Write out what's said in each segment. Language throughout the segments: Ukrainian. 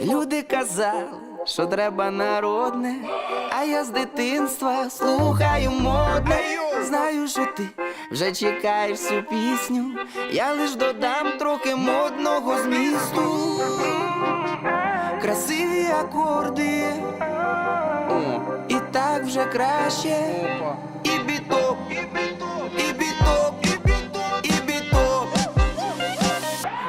Люди казали, що треба народне, а я з дитинства слухаю модне. Знаю, що ти вже чекаєш цю пісню. Я лиш додам трохи модного змісту. Красиві акорди, О, і так вже краще. І біток,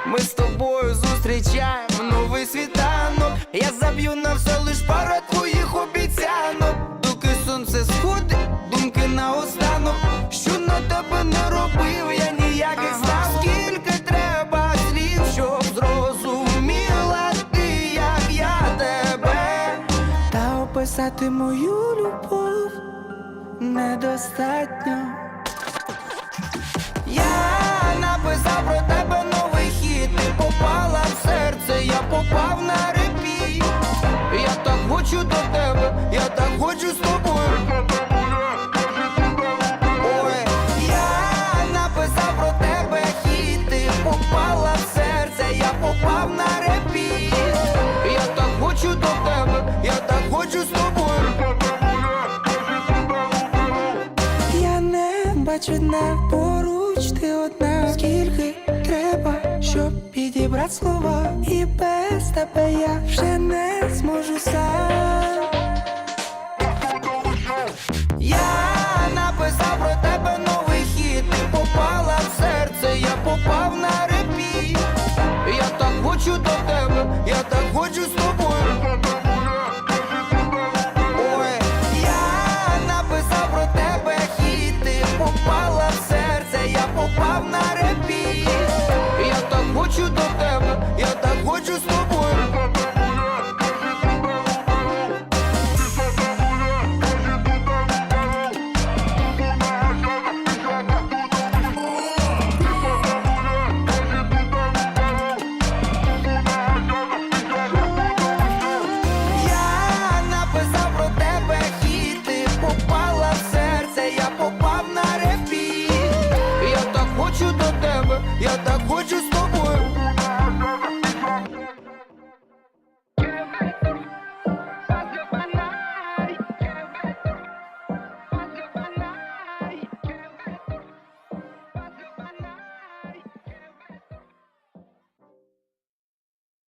Ми з тобою зустрічаємо новий світанок. Я заб'ю на все лиш пара твоїх обіцянок. Доки сонце сходить, думки наостанок. Що на тебе не робив, я ніяких знав. Скільки треба слів, щоб зрозуміла ти, як я тебе. Та описати мою любов недостатньо. Хочу з тобою. Ой, я написав про тебе хіт, попала в серце, я попав на репіт. Я так хочу до тебе, я так хочу з тобою. Я не бачу дна поруч ти одна. Скільки треба, щоб підібрати слова, і без тебе я вже не зможу сам. Хочу до тебе, я так хочу з тобою. Хочу до тебе, я так хочу